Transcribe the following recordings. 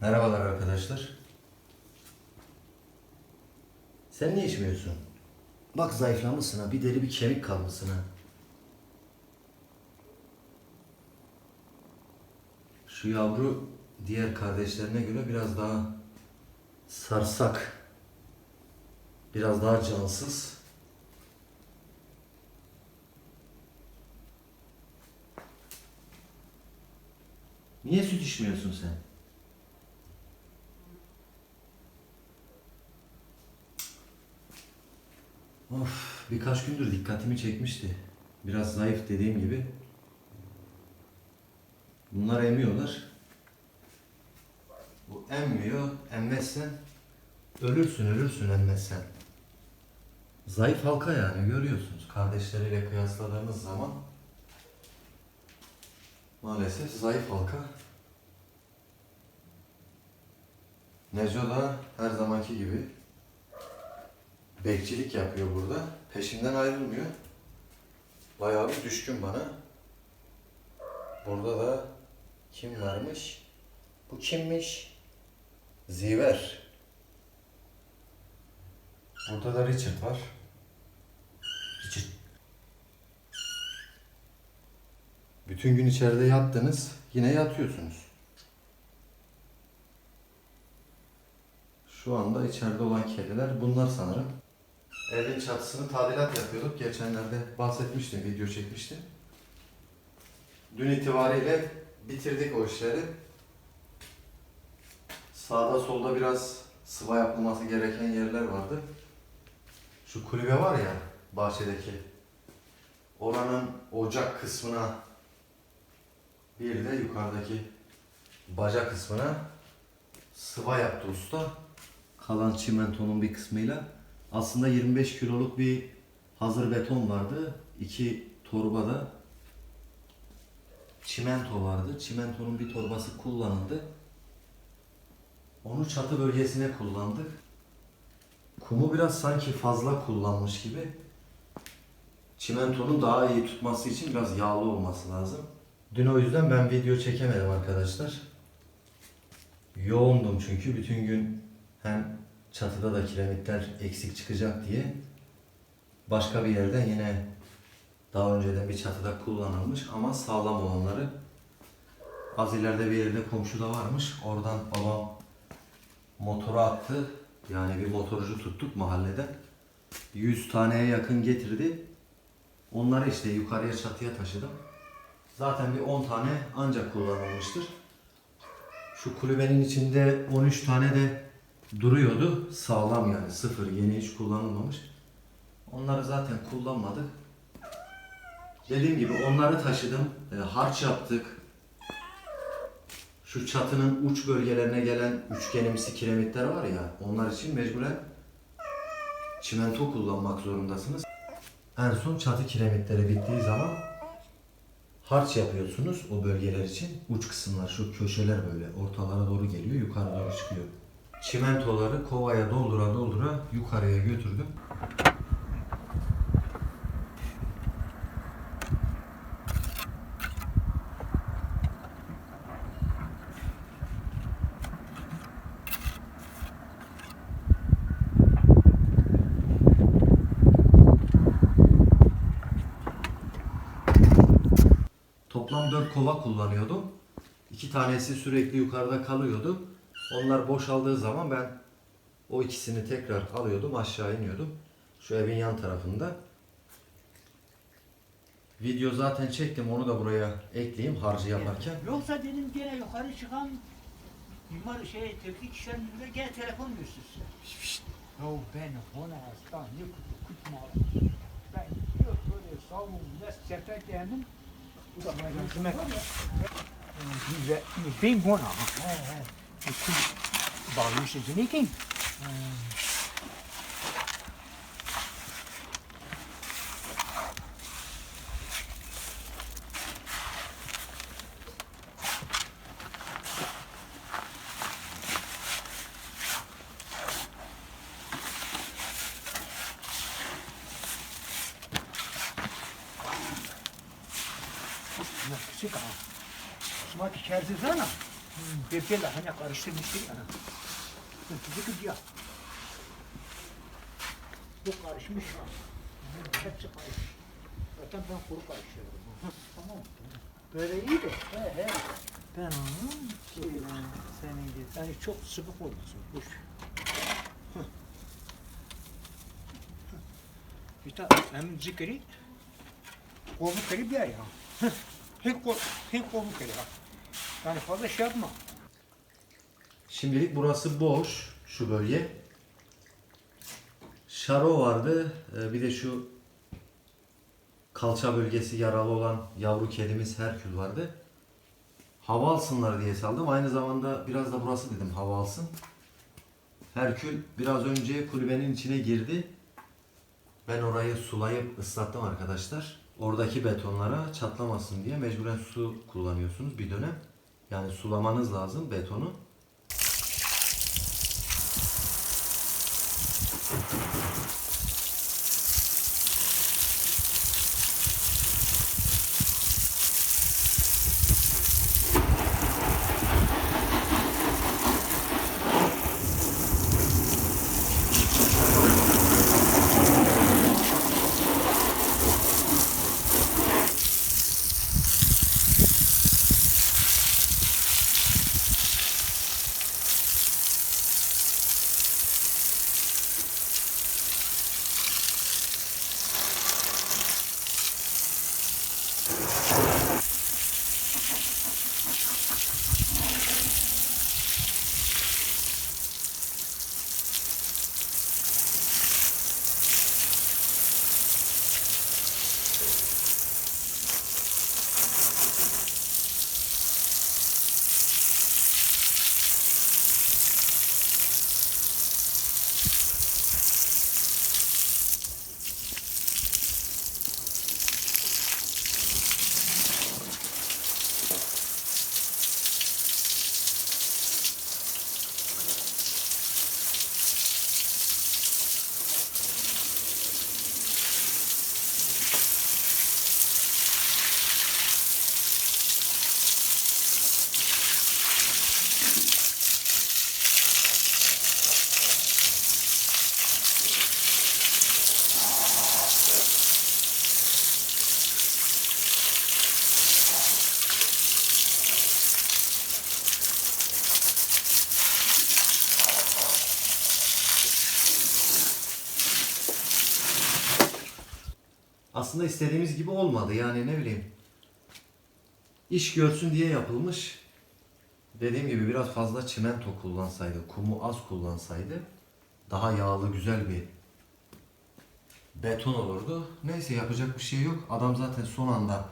Merhabalar arkadaşlar. Sen ne içmiyorsun? Bak zayıflamışsın ha. Bir deri bir kemik kalmışsın ha. Şu yavru diğer kardeşlerine göre biraz daha sarsak. Biraz daha cansız. Niye süt içmiyorsun sen? Of, birkaç gündür dikkatimi çekmişti. Biraz zayıf dediğim gibi. Bunlar emiyorlar. Bu emmiyor, emmezsen ölürsün, ölürsün emmezsen. Zayıf halka yani görüyorsunuz. Kardeşleriyle kıyasladığınız zaman maalesef zayıf halka. Neco da her zamanki gibi bekçilik yapıyor burada. Peşimden ayrılmıyor. Bayağı bir düşkün bana. Burada da kim varmış? Bu kimmiş? Ziver. Burada da Richard var. Richard. Bütün gün içeride yattınız. Yine yatıyorsunuz. Şu anda içeride olan kediler bunlar sanırım. Evin çatısını tadilat yapıyorduk. Geçenlerde bahsetmiştim, video çekmiştim. Dün itibariyle bitirdik o işleri. Sağda solda biraz sıva yapılması gereken yerler vardı. Şu kulübe var ya bahçedeki. Oranın ocak kısmına bir de yukarıdaki baca kısmına sıva yaptı usta. Kalan çimentonun bir kısmıyla. Aslında 25 kiloluk bir hazır beton vardı. İki torba da çimento vardı. Çimentonun bir torbası kullanıldı. Onu çatı bölgesine kullandık. Kumu biraz sanki fazla kullanmış gibi. Çimentonun daha iyi tutması için biraz yağlı olması lazım. Dün o yüzden ben video çekemedim arkadaşlar. Yoğundum çünkü bütün gün hem çatıda da kiremitler eksik çıkacak diye başka bir yerden yine daha önceden bir çatıda kullanılmış ama sağlam olanları az ileride bir yerde komşu da varmış. Oradan babam motoru attı. Yani bir motorcu tuttuk mahalleden. 100 taneye yakın getirdi. Onları işte yukarıya çatıya taşıdım. Zaten bir 10 tane ancak kullanılmıştır. Şu kulübenin içinde 13 tane de duruyordu. Sağlam yani sıfır yeni hiç kullanılmamış. Onları zaten kullanmadık. Dediğim gibi onları taşıdım. E, harç yaptık. Şu çatının uç bölgelerine gelen üçgenimsi kiremitler var ya onlar için mecburen çimento kullanmak zorundasınız. En son çatı kiremitleri bittiği zaman harç yapıyorsunuz o bölgeler için. Uç kısımlar şu köşeler böyle ortalara doğru geliyor yukarı doğru çıkıyor. Çimentoları kovaya doldura doldura yukarıya götürdüm. Toplam 4 kova kullanıyordum. İki tanesi sürekli yukarıda kalıyordu. Onlar boşaldığı zaman ben o ikisini tekrar alıyordum, aşağı iniyordum. Şu evin yan tarafında. Video zaten çektim, onu da buraya ekleyeyim harcı yaparken. Yoksa dedim gene yukarı çıkan yukarı şey teknik işlemlerinde gene telefon. Şşt. Ya ben ona hasta ne kutu kutma. Ben yok böyle savun ne sepet yendim. Bu da bana. Ve ben buna. He he. Bu bağlıyorsun seni kim? Bebeğle hani karıştırmıştık ya. Hızlı gidiyor. Bu karışmış ha. Hepsi karışmış. Zaten ben kuru karıştırıyorum. tamam. Böyle iyi de. He he. Ben onu şey, senin gibi. Yani çok sıvı olmasın. Boş. İşte hem zikri ha. Hı. Hep kol, hep kolu kere ha. Yani fazla şey yapma. Şimdilik burası boş şu bölge. Şaro vardı. Ee, Bir de şu kalça bölgesi yaralı olan yavru kedimiz Herkül vardı. Hava alsınlar diye saldım. Aynı zamanda biraz da burası dedim hava alsın. Herkül biraz önce kulübenin içine girdi. Ben orayı sulayıp ıslattım arkadaşlar. Oradaki betonlara çatlamasın diye mecburen su kullanıyorsunuz bir dönem. Yani sulamanız lazım betonu. Aslında istediğimiz gibi olmadı. Yani ne bileyim. iş görsün diye yapılmış. Dediğim gibi biraz fazla çimento kullansaydı, kumu az kullansaydı daha yağlı güzel bir beton olurdu. Neyse yapacak bir şey yok. Adam zaten son anda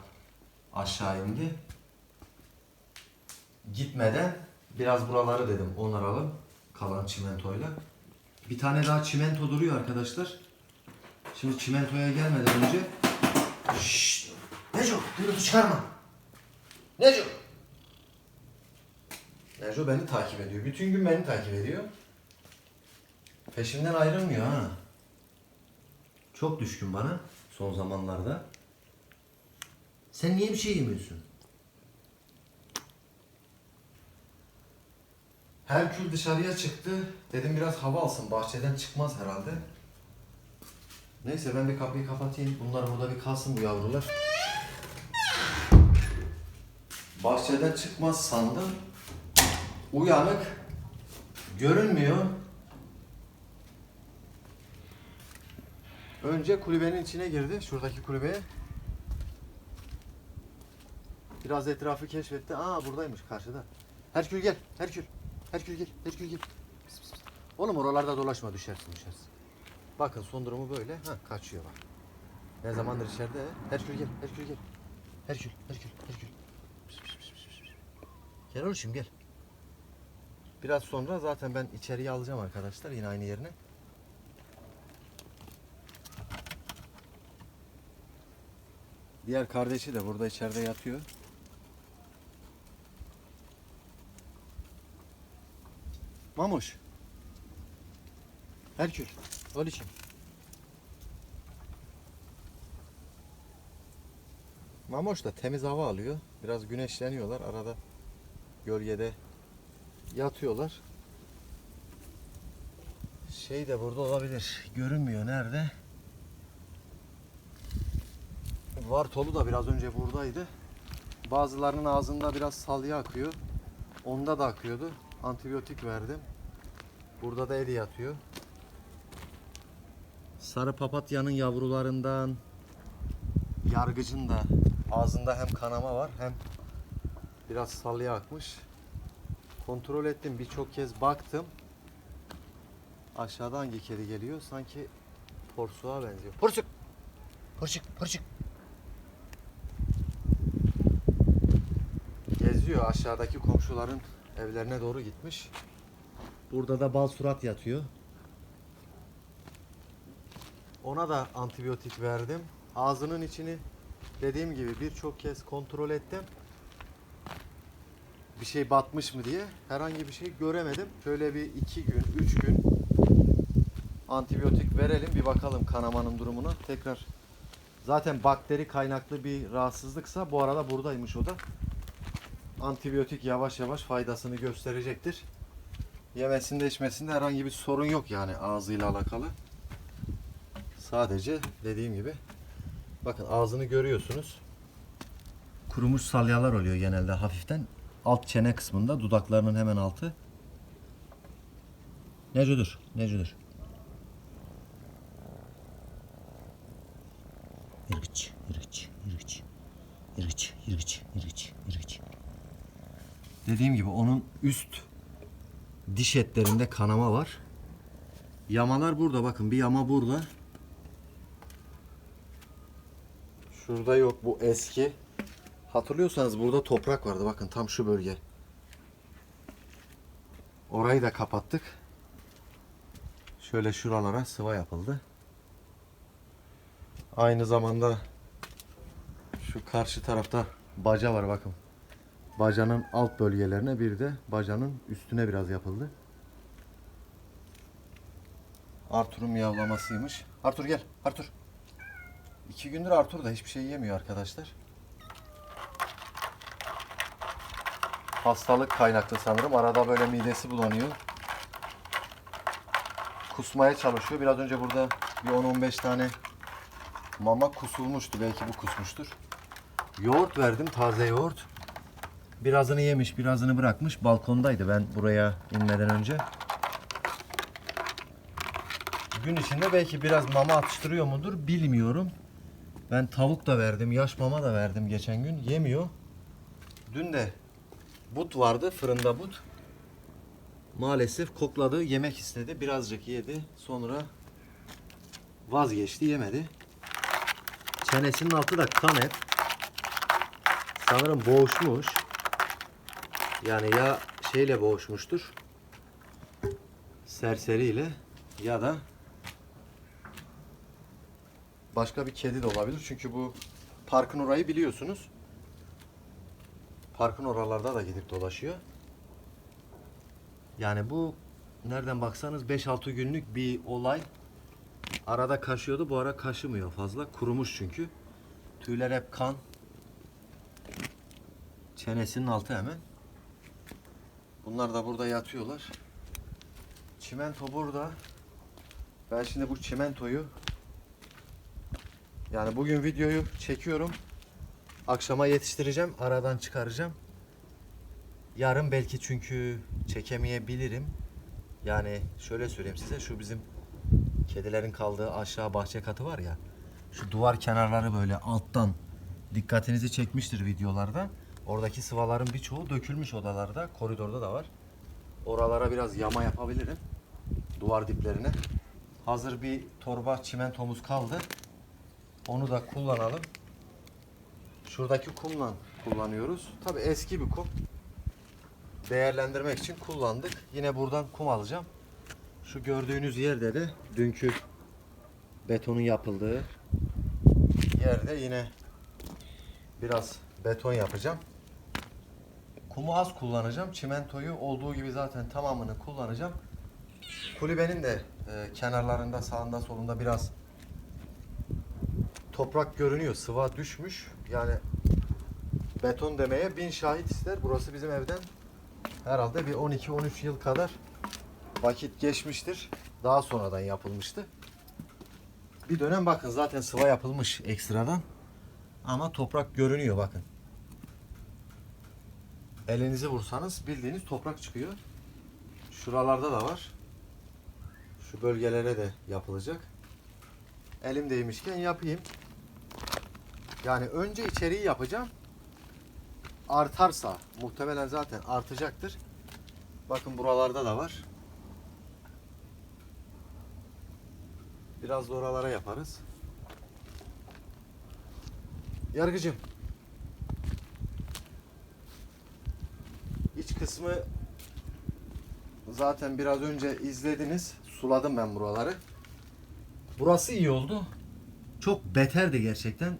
aşağı indi. Gitmeden biraz buraları dedim onaralım kalan çimentoyla. Bir tane daha çimento duruyor arkadaşlar. Şimdi çimentoya gelmeden önce Şşşt! Neco gürültü çıkarma. Neco! Neco beni takip ediyor. Bütün gün beni takip ediyor. Peşimden ayrılmıyor ha. Çok düşkün bana son zamanlarda. Sen niye bir şey yemiyorsun? Herkül dışarıya çıktı. Dedim biraz hava alsın. Bahçeden çıkmaz herhalde. Neyse ben bir kapıyı kapatayım. Bunlar burada bir kalsın bu yavrular. Bahçeden çıkmaz sandım. Uyanık. Görünmüyor. Önce kulübenin içine girdi. Şuradaki kulübeye. Biraz etrafı keşfetti. Aa buradaymış karşıda. Herkül gel. Herkül. Herkül gel. Herkül gel. Oğlum oralarda dolaşma düşersin düşersin. Bakın son durumu böyle. Ha kaçıyor bak. Ne zamandır içeride? Herkül gel. Herkül gel. Herkül. Herkül. Herkül. Gel oğlum gel. Biraz sonra zaten ben içeriye alacağım arkadaşlar yine aynı yerine. Diğer kardeşi de burada içeride yatıyor. Mamuş. Herkül. Ol için. Mamoş da temiz hava alıyor. Biraz güneşleniyorlar. Arada gölgede yatıyorlar. Şey de burada olabilir. Görünmüyor nerede? Vartolu da biraz önce buradaydı. Bazılarının ağzında biraz salya akıyor. Onda da akıyordu. Antibiyotik verdim. Burada da edi yatıyor. Sarı papatyanın yavrularından yargıcın da ağzında hem kanama var hem biraz salya akmış. Kontrol ettim birçok kez baktım. Aşağıda hangi kedi geliyor? Sanki porsuğa benziyor. Porsuk! Porsuk! Porsuk! Geziyor aşağıdaki komşuların evlerine doğru gitmiş. Burada da bal surat yatıyor. Ona da antibiyotik verdim. Ağzının içini dediğim gibi birçok kez kontrol ettim. Bir şey batmış mı diye herhangi bir şey göremedim. Şöyle bir iki gün, üç gün antibiyotik verelim bir bakalım kanamanın durumuna. Tekrar zaten bakteri kaynaklı bir rahatsızlıksa bu arada buradaymış o da. Antibiyotik yavaş yavaş faydasını gösterecektir. Yemesinde içmesinde herhangi bir sorun yok yani ağzıyla alakalı. Sadece dediğim gibi bakın ağzını görüyorsunuz. Kurumuş salyalar oluyor genelde hafiften. Alt çene kısmında dudaklarının hemen altı. Necodur, necodur. Irgıç, ırgıç, ırgıç. Irgıç, ırgıç, ırgıç, ırgıç. Dediğim gibi onun üst diş etlerinde kanama var. Yamalar burada bakın bir yama burada. Şurada yok bu eski. Hatırlıyorsanız burada toprak vardı bakın tam şu bölge. Orayı da kapattık. Şöyle şuralara sıva yapıldı. Aynı zamanda şu karşı tarafta baca var bakın. Bacanın alt bölgelerine bir de bacanın üstüne biraz yapıldı. Arthur'un miyavlamasıymış. Arthur gel. Arthur. İki gündür Arthur da hiçbir şey yemiyor arkadaşlar. Hastalık kaynaklı sanırım. Arada böyle midesi bulanıyor. Kusmaya çalışıyor. Biraz önce burada bir 10-15 tane mama kusulmuştu. Belki bu kusmuştur. Yoğurt verdim. Taze yoğurt. Birazını yemiş, birazını bırakmış. Balkondaydı ben buraya inmeden önce. Gün içinde belki biraz mama atıştırıyor mudur bilmiyorum. Ben tavuk da verdim, yaş mama da verdim geçen gün. Yemiyor. Dün de but vardı, fırında but. Maalesef kokladı, yemek istedi. Birazcık yedi. Sonra vazgeçti, yemedi. Çenesinin altı da kan hep. Sanırım boğuşmuş. Yani ya şeyle boğuşmuştur. Serseriyle ya da başka bir kedi de olabilir. Çünkü bu parkın orayı biliyorsunuz. Parkın oralarda da gidip dolaşıyor. Yani bu nereden baksanız 5-6 günlük bir olay. Arada kaşıyordu. Bu ara kaşımıyor fazla. Kurumuş çünkü. Tüyler hep kan. Çenesinin altı hemen. Bunlar da burada yatıyorlar. Çimento burada. Ben şimdi bu çimentoyu yani bugün videoyu çekiyorum. Akşama yetiştireceğim. Aradan çıkaracağım. Yarın belki çünkü çekemeyebilirim. Yani şöyle söyleyeyim size şu bizim kedilerin kaldığı aşağı bahçe katı var ya. Şu duvar kenarları böyle alttan dikkatinizi çekmiştir videolarda. Oradaki sıvaların birçoğu dökülmüş odalarda. Koridorda da var. Oralara biraz yama yapabilirim. Duvar diplerine. Hazır bir torba çimentomuz kaldı. Onu da kullanalım. Şuradaki kumla kullanıyoruz. Tabi eski bir kum. Değerlendirmek için kullandık. Yine buradan kum alacağım. Şu gördüğünüz yerde de dünkü betonun yapıldığı yerde yine biraz beton yapacağım. Kumu az kullanacağım. Çimentoyu olduğu gibi zaten tamamını kullanacağım. Kulübenin de e, kenarlarında sağında solunda biraz toprak görünüyor. Sıva düşmüş. Yani beton demeye bin şahit ister. Burası bizim evden herhalde bir 12-13 yıl kadar vakit geçmiştir. Daha sonradan yapılmıştı. Bir dönem bakın zaten sıva yapılmış ekstradan. Ama toprak görünüyor bakın. Elinizi vursanız bildiğiniz toprak çıkıyor. Şuralarda da var. Şu bölgelere de yapılacak. Elim değmişken yapayım. Yani önce içeriği yapacağım. Artarsa muhtemelen zaten artacaktır. Bakın buralarda da var. Biraz da oralara yaparız. Yargıcım. İç kısmı zaten biraz önce izlediniz. Suladım ben buraları. Burası iyi oldu. Çok beterdi gerçekten.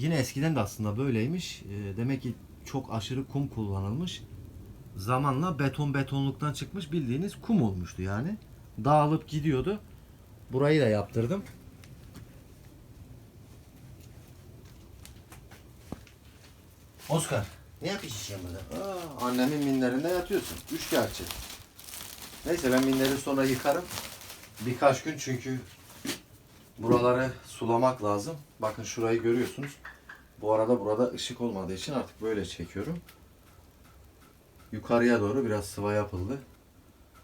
Yine eskiden de aslında böyleymiş. Ee, demek ki çok aşırı kum kullanılmış. Zamanla beton betonluktan çıkmış bildiğiniz kum olmuştu yani. Dağılıp gidiyordu. Burayı da yaptırdım. Oscar, ne yapıyorsun burada? Aa, annemin minderinde yatıyorsun. Üçkağıtçı. Neyse ben minderi sonra yıkarım. Birkaç gün çünkü buraları sulamak lazım. Bakın şurayı görüyorsunuz. Bu arada burada ışık olmadığı için artık böyle çekiyorum. Yukarıya doğru biraz sıva yapıldı.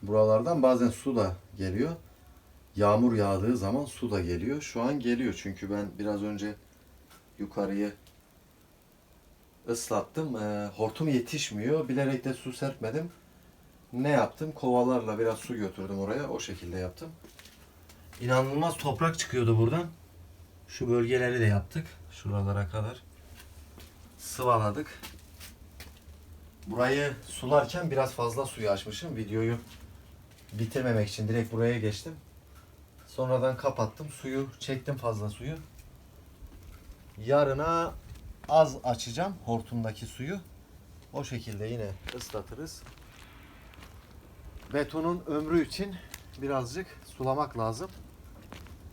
Buralardan bazen su da geliyor. Yağmur yağdığı zaman su da geliyor. Şu an geliyor çünkü ben biraz önce yukarıyı ıslattım. Ee, hortum yetişmiyor. Bilerek de su serpmedim. Ne yaptım? Kovalarla biraz su götürdüm oraya. O şekilde yaptım. İnanılmaz toprak çıkıyordu buradan. Şu bölgeleri de yaptık. Şuralara kadar. Sıvaladık. Burayı sularken biraz fazla suyu açmışım. Videoyu bitirmemek için direkt buraya geçtim. Sonradan kapattım. Suyu çektim fazla suyu. Yarına az açacağım hortumdaki suyu. O şekilde yine ıslatırız. Betonun ömrü için birazcık sulamak lazım.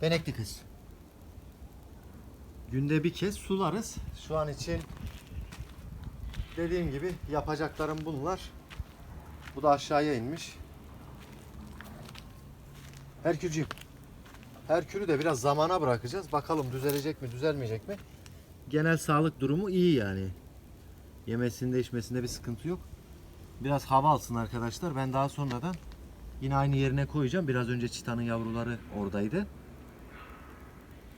Benekli kız. Günde bir kez sularız. Şu an için dediğim gibi yapacaklarım bunlar. Bu da aşağıya inmiş. Herkülcüğüm. Herkül'ü de biraz zamana bırakacağız. Bakalım düzelecek mi, düzelmeyecek mi? Genel sağlık durumu iyi yani. Yemesinde, içmesinde bir sıkıntı yok. Biraz hava alsın arkadaşlar. Ben daha sonradan yine aynı yerine koyacağım. Biraz önce çitanın yavruları oradaydı.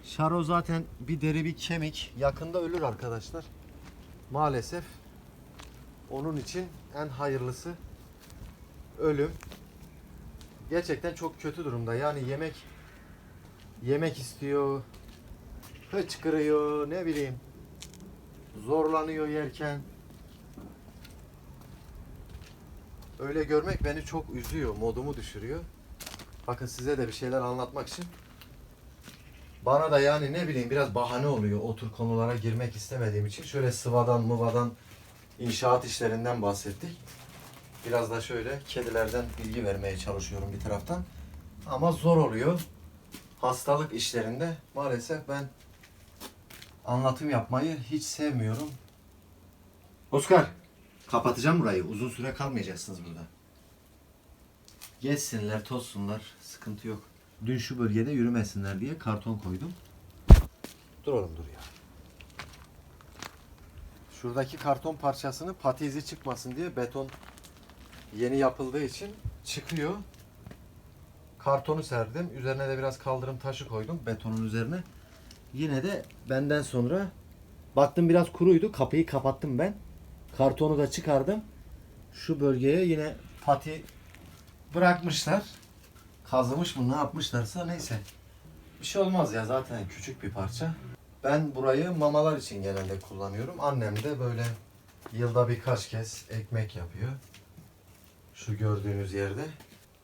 Şaro zaten bir deri bir kemik. Yakında ölür arkadaşlar. Maalesef. Onun için en hayırlısı ölüm. Gerçekten çok kötü durumda. Yani yemek yemek istiyor. Hıçkırıyor ne bileyim. Zorlanıyor yerken. Öyle görmek beni çok üzüyor, modumu düşürüyor. Bakın size de bir şeyler anlatmak için. Bana da yani ne bileyim biraz bahane oluyor o tür konulara girmek istemediğim için. Şöyle sıvadan, mıvadan, inşaat işlerinden bahsettik. Biraz da şöyle kedilerden bilgi vermeye çalışıyorum bir taraftan. Ama zor oluyor. Hastalık işlerinde maalesef ben anlatım yapmayı hiç sevmiyorum. Oscar, kapatacağım burayı. Uzun süre kalmayacaksınız burada. Geçsinler, tozsunlar. Sıkıntı yok. Dün şu bölgede yürümesinler diye karton koydum. Dur oğlum dur ya. Şuradaki karton parçasını pati izi çıkmasın diye beton yeni yapıldığı için çıkıyor. Kartonu serdim. Üzerine de biraz kaldırım taşı koydum betonun üzerine. Yine de benden sonra baktım biraz kuruydu. Kapıyı kapattım ben. Kartonu da çıkardım. Şu bölgeye yine pati bırakmışlar. Kazımış mı ne yapmışlarsa neyse. Bir şey olmaz ya zaten küçük bir parça. Ben burayı mamalar için genelde kullanıyorum. Annem de böyle yılda birkaç kez ekmek yapıyor. Şu gördüğünüz yerde.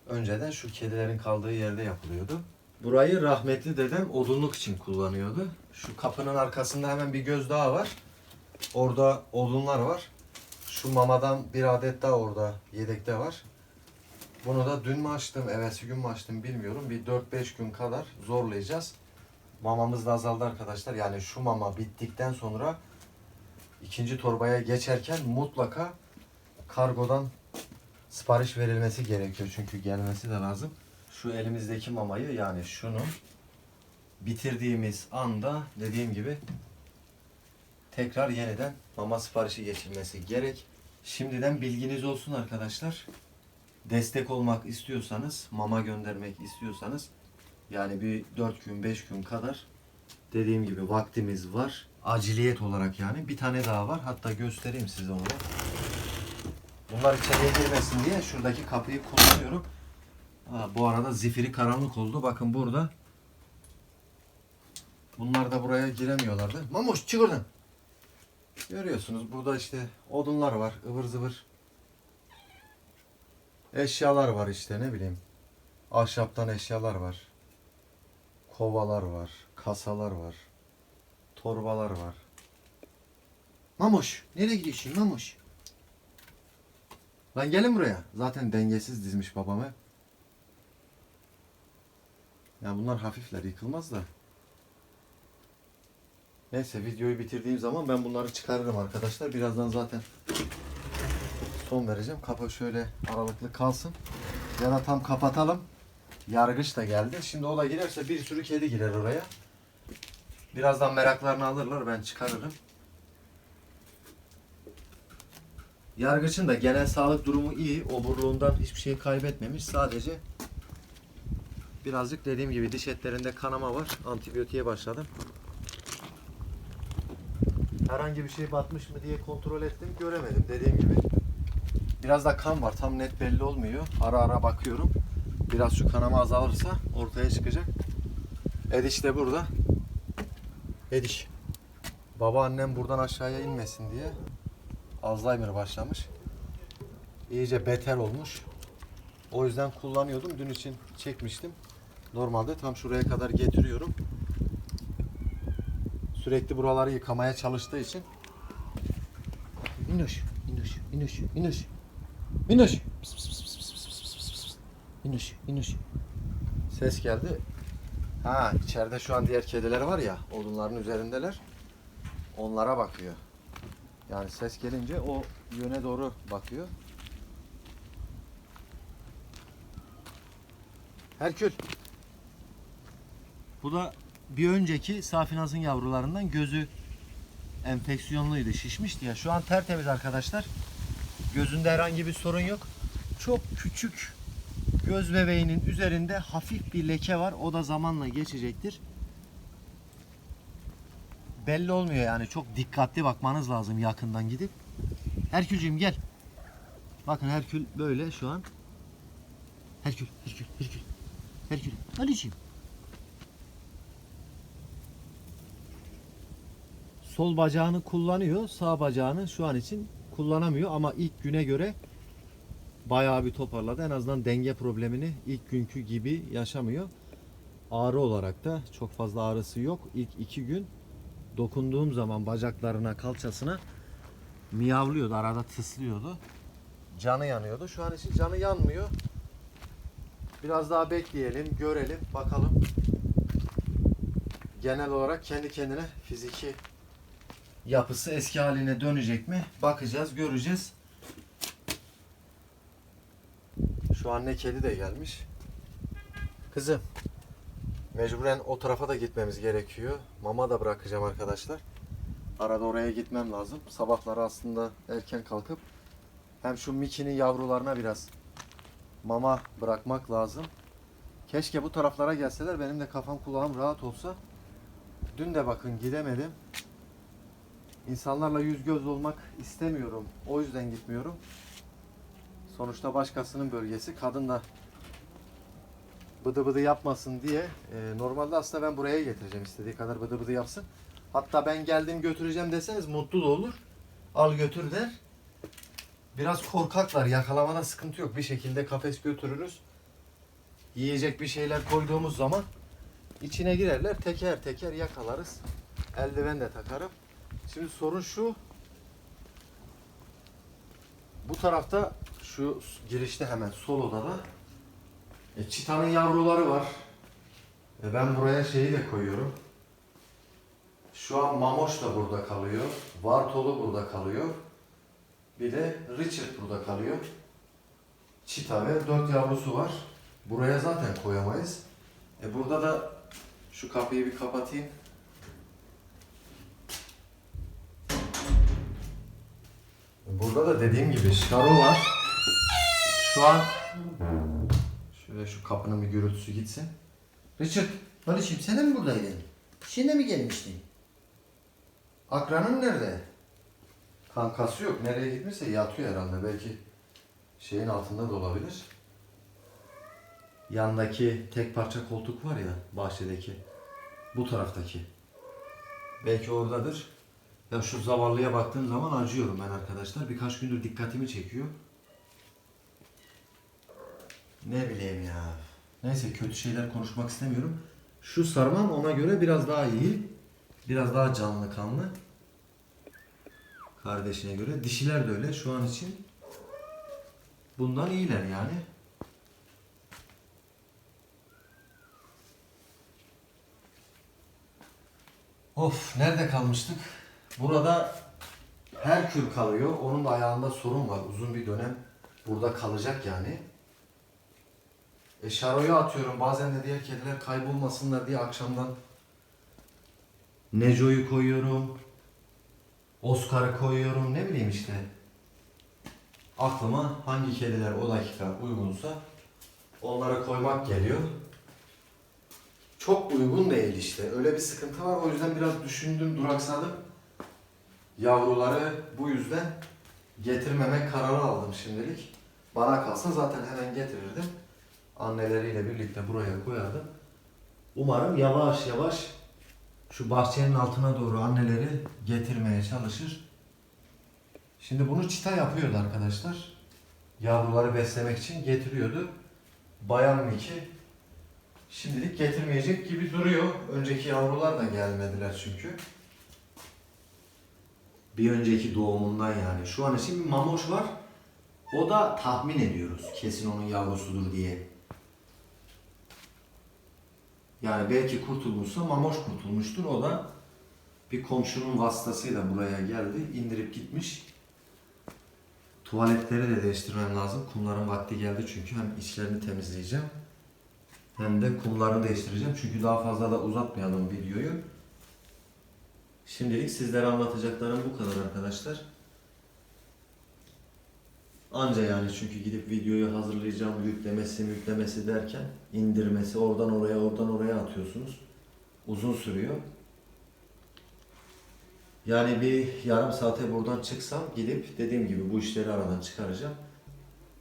Önceden şu kedilerin kaldığı yerde yapılıyordu. Burayı rahmetli dedem odunluk için kullanıyordu. Şu kapının arkasında hemen bir göz daha var. Orada odunlar var. Şu mamadan bir adet daha orada yedekte var. Bunu da dün mü açtım, evvelsi gün mü açtım bilmiyorum. Bir 4-5 gün kadar zorlayacağız. Mamamız da azaldı arkadaşlar. Yani şu mama bittikten sonra ikinci torbaya geçerken mutlaka kargodan sipariş verilmesi gerekiyor çünkü gelmesi de lazım. Şu elimizdeki mamayı yani şunu bitirdiğimiz anda dediğim gibi tekrar yeniden mama siparişi geçilmesi gerek. Şimdiden bilginiz olsun arkadaşlar. Destek olmak istiyorsanız, mama göndermek istiyorsanız yani bir 4 gün 5 gün kadar dediğim gibi vaktimiz var. Aciliyet olarak yani. Bir tane daha var. Hatta göstereyim size onu. Bunlar içeriye girmesin diye şuradaki kapıyı kullanıyorum. Ha, bu arada zifiri karanlık oldu. Bakın burada. Bunlar da buraya giremiyorlardı. Mamuş çık oradan. Görüyorsunuz burada işte odunlar var. ıvır zıvır. Eşyalar var işte ne bileyim. Ahşaptan eşyalar var. Kovalar var. Kasalar var. Torbalar var. Mamuş nereye gidiyorsun Mamuş? Lan gelin buraya. Zaten dengesiz dizmiş babamı. Ya bunlar hafifler yıkılmaz da. Neyse videoyu bitirdiğim zaman ben bunları çıkarırım arkadaşlar. Birazdan zaten son vereceğim. Kapı şöyle aralıklı kalsın. Ya da tam kapatalım. Yargıç da geldi. Şimdi o da girerse bir sürü kedi girer oraya. Birazdan meraklarını alırlar. Ben çıkarırım. Yargıç'ın da genel sağlık durumu iyi. Oburluğundan hiçbir şey kaybetmemiş. Sadece birazcık dediğim gibi diş etlerinde kanama var. Antibiyotiğe başladım. Herhangi bir şey batmış mı diye kontrol ettim. Göremedim dediğim gibi. Biraz da kan var. Tam net belli olmuyor. Ara ara bakıyorum. Biraz şu kanama azalırsa ortaya çıkacak. Ediş de burada. Ediş. Babaannem buradan aşağıya inmesin diye Alzheimer başlamış. İyice beter olmuş. O yüzden kullanıyordum. Dün için çekmiştim. Normalde tam şuraya kadar getiriyorum. Sürekli buraları yıkamaya çalıştığı için. Minnoş, minnoş, minnoş, minnoş. Minnoş. Pıs pıs pıs pıs pıs Ses geldi. Ha içeride şu an diğer kediler var ya odunların üzerindeler. Onlara bakıyor. Yani ses gelince o yöne doğru bakıyor. Herkül. Bu da bir önceki Safinaz'ın yavrularından gözü enfeksiyonluydu, şişmişti ya. Şu an tertemiz arkadaşlar. Gözünde herhangi bir sorun yok. Çok küçük göz bebeğinin üzerinde hafif bir leke var. O da zamanla geçecektir. Belli olmuyor yani. Çok dikkatli bakmanız lazım yakından gidip. Herkülcüğüm gel. Bakın Herkül böyle şu an. Herkül, Herkül, Herkül. Herkül. Ali'ciğim. Sol bacağını kullanıyor. Sağ bacağını şu an için kullanamıyor ama ilk güne göre bayağı bir toparladı. En azından denge problemini ilk günkü gibi yaşamıyor. Ağrı olarak da çok fazla ağrısı yok. İlk iki gün dokunduğum zaman bacaklarına, kalçasına miyavlıyordu. Arada tıslıyordu. Canı yanıyordu. Şu an için canı yanmıyor. Biraz daha bekleyelim, görelim, bakalım. Genel olarak kendi kendine fiziki yapısı eski haline dönecek mi? Bakacağız, göreceğiz. Şu anne kedi de gelmiş. Kızım. Mecburen o tarafa da gitmemiz gerekiyor. Mama da bırakacağım arkadaşlar. Arada oraya gitmem lazım. Sabahları aslında erken kalkıp hem şu Mickey'nin yavrularına biraz mama bırakmak lazım. Keşke bu taraflara gelseler benim de kafam kulağım rahat olsa. Dün de bakın gidemedim. İnsanlarla yüz göz olmak istemiyorum. O yüzden gitmiyorum. Sonuçta başkasının bölgesi. Kadın da bıdı bıdı yapmasın diye e, normalde aslında ben buraya getireceğim istediği kadar bıdı bıdı yapsın. Hatta ben geldim götüreceğim deseniz mutlu da olur. Al götür der. Biraz korkaklar. Yakalamada sıkıntı yok. Bir şekilde kafes götürürüz. Yiyecek bir şeyler koyduğumuz zaman içine girerler. Teker teker yakalarız. Eldiven de takarım. Şimdi sorun şu. Bu tarafta şu girişte hemen sol odada e, çitanın yavruları var. E, ben buraya şeyi de koyuyorum. Şu an Mamoş da burada kalıyor. Vartolu burada kalıyor. Bir de Richard burada kalıyor. Çita ve dört yavrusu var. Buraya zaten koyamayız. E burada da şu kapıyı bir kapatayım. Burada da dediğim gibi şaro var. Şu an şöyle şu kapının bir gürültüsü gitsin. Richard, Barış'ım sen de mi buradaydın? Şimdi mi gelmiştin? Akranın nerede? Kankası yok. Nereye gitmişse yatıyor herhalde. Belki şeyin altında da olabilir. Yandaki tek parça koltuk var ya bahçedeki. Bu taraftaki. Belki oradadır. Ya şu zavallıya baktığım zaman acıyorum ben arkadaşlar. Birkaç gündür dikkatimi çekiyor. Ne bileyim ya. Neyse kötü şeyler konuşmak istemiyorum. Şu sarmam ona göre biraz daha iyi. Biraz daha canlı kanlı. Kardeşine göre. Dişiler de öyle şu an için. Bundan iyiler yani. Of nerede kalmıştık? Burada Herkül kalıyor. Onun da ayağında sorun var. Uzun bir dönem burada kalacak yani. E şaroyu atıyorum. Bazen de diğer kediler kaybolmasınlar diye akşamdan Neco'yu koyuyorum. Oscar'ı koyuyorum. Ne bileyim işte. Aklıma hangi kediler o dakika uygunsa onlara koymak geliyor. Çok uygun değil işte. Öyle bir sıkıntı var. O yüzden biraz düşündüm, duraksadım. Yavruları bu yüzden getirmeme kararı aldım şimdilik. Bana kalsa zaten hemen getirirdim. Anneleriyle birlikte buraya koyardım. Umarım yavaş yavaş şu bahçenin altına doğru anneleri getirmeye çalışır. Şimdi bunu çita yapıyordu arkadaşlar. Yavruları beslemek için getiriyordu. Bayan Miki şimdilik getirmeyecek gibi duruyor. Önceki yavrular da gelmediler çünkü. Bir önceki doğumundan yani. Şu an için bir mamoş var. O da tahmin ediyoruz. Kesin onun yavrusudur diye. Yani belki kurtulmuşsa mamoş kurtulmuştur. O da bir komşunun vasıtasıyla buraya geldi. indirip gitmiş. Tuvaletleri de değiştirmem lazım. Kumların vakti geldi çünkü hem içlerini temizleyeceğim. Hem de kumlarını değiştireceğim. Çünkü daha fazla da uzatmayalım videoyu. Şimdilik sizlere anlatacaklarım bu kadar arkadaşlar. Anca yani çünkü gidip videoyu hazırlayacağım, yüklemesi, yüklemesi derken indirmesi, oradan oraya, oradan oraya atıyorsunuz. Uzun sürüyor. Yani bir yarım saate buradan çıksam gidip dediğim gibi bu işleri aradan çıkaracağım.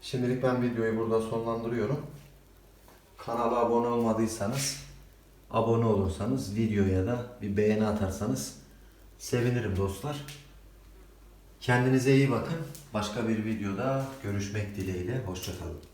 Şimdilik ben videoyu burada sonlandırıyorum. Kanala abone olmadıysanız, abone olursanız, videoya da bir beğeni atarsanız sevinirim dostlar. Kendinize iyi bakın. Başka bir videoda görüşmek dileğiyle. Hoşçakalın.